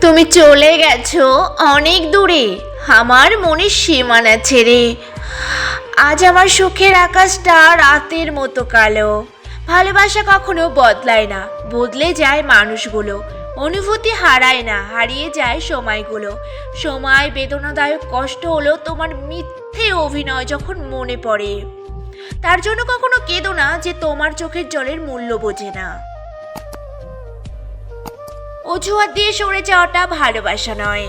তুমি চলে গেছো অনেক দূরে। আমার মনের সীমানা ছেড়ে। আজ আমার সুখের আকাশটা রাতের মতো কালো। ভালোবাসা কখনো বদলায় না, বদলে যায় মানুষগুলো। অনুভূতি হারায় না, হারিয়ে যায় সময়গুলো। সময় বেদনাদায়ক কষ্ট হলো তোমার মিথ্যে অভিনয় যখন মনে পড়ে। তার জন্য কখনো কেঁদো না যে তোমার চোখের জলের মূল্য বোঝে না। অজুহাত দিয়ে সরে যাওয়াটা ভালোবাসা নয়।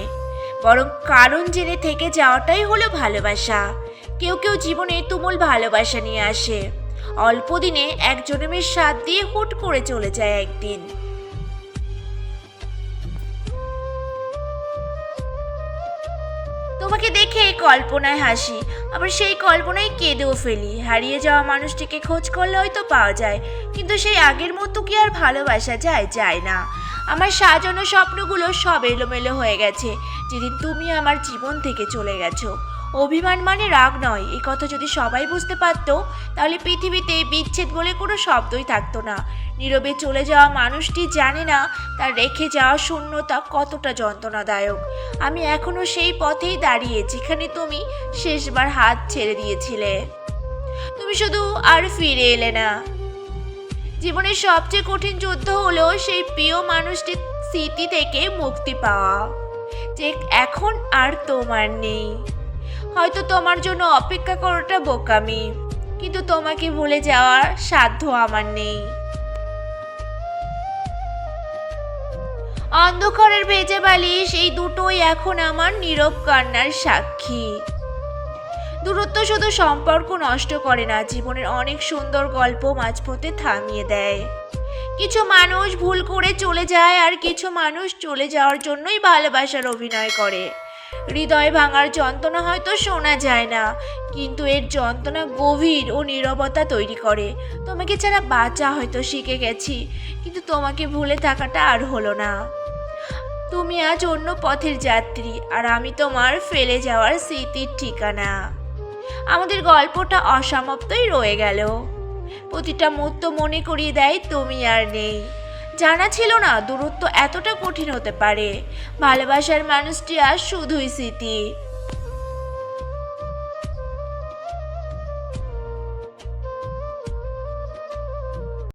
বরং কারণ জেনে থেকে যাওয়াটাই হলো ভালোবাসা। কেউ কেউ জীবনে তুমুল ভালোবাসা নিয়ে আসে। অল্প দিনে এক জনমের সাথ দিয়ে হুট করে চলে যায় একদিন। তোমাকে দেখে কল্পনায় হাসি, আবার সেই কল্পনায় কেঁদেও ফেলি। হারিয়ে যাওয়া মানুষটিকে খোঁজ করলে হয়তো পাওয়া যায়, কিন্তু সেই আগের মতো কি আর ভালোবাসা যায় যায় না। আমার সাজানো স্বপ্নগুলো সব এলোমেলো হয়ে গেছে। যেদিন তুমি আমার জীবন থেকে চলে গেছো। অভিমান মানে রাগ নয় এই কথা যদি সবাই বুঝতে পারতো, তাহলে পৃথিবীতে বিচ্ছেদ বলে কোনো শব্দই থাকতো না। নীরবে চলে যাওয়া মানুষটি জানে না, তার রেখে যাওয়া শূন্যতা কতটা যন্ত্রণাদায়ক। আমি এখনও সেই পথেই দাঁড়িয়ে, যেখানে তুমি শেষবার হাত ছেড়ে দিয়েছিলে। তুমি শুধু আর ফিরে এলে না। জীবনের সবচেয়ে কঠিন যুদ্ধ হলো সেই প্রিয় মানুষটির স্মৃতি থেকে মুক্তি পাওয়া। যে এখন আর তোমার নেই। হয়তো তোমার জন্য অপেক্ষা করাটা বোকামি, কিন্তু তোমাকে ভুলে যাওয়ার সাধ্য আমার নেই। অন্ধকারের ভেজে বালিশ এই দুটোই এখন আমার নীরব কান্নার সাক্ষী। দূরত্ব শুধু সম্পর্ক নষ্ট করে না, জীবনের অনেক সুন্দর গল্প মাঝপথে থামিয়ে দেয়। কিছু মানুষ ভুল করে চলে যায় আর কিছু মানুষ চলে যাওয়ার জন্যই ভালোবাসার অভিনয় করে। হৃদয় ভাঙার যন্ত্রণা হয়তো শোনা যায় না, কিন্তু এর যন্ত্রণা গভীর ও নীরবতা তৈরি করে। তোমাকে ছাড়া বাঁচা হয়তো শিখে গেছি, কিন্তু তোমাকে ভুলে থাকাটা আর হলো না। তুমি আজ অন্য পথের যাত্রী আর আমি তোমার ফেলে যাওয়ার স্মৃতির ঠিকানা। আমাদের গল্পটা অসমাপ্তই রয়ে গেল। প্রতিটা মুহূর্ত মনে করিয়ে দেয়, তুমি আর নেই। জানা ছিল না দূরত্ব এতটা কঠিন হতে পারে। ভালোবাসার মানুষটি আর শুধুই স্মৃতি।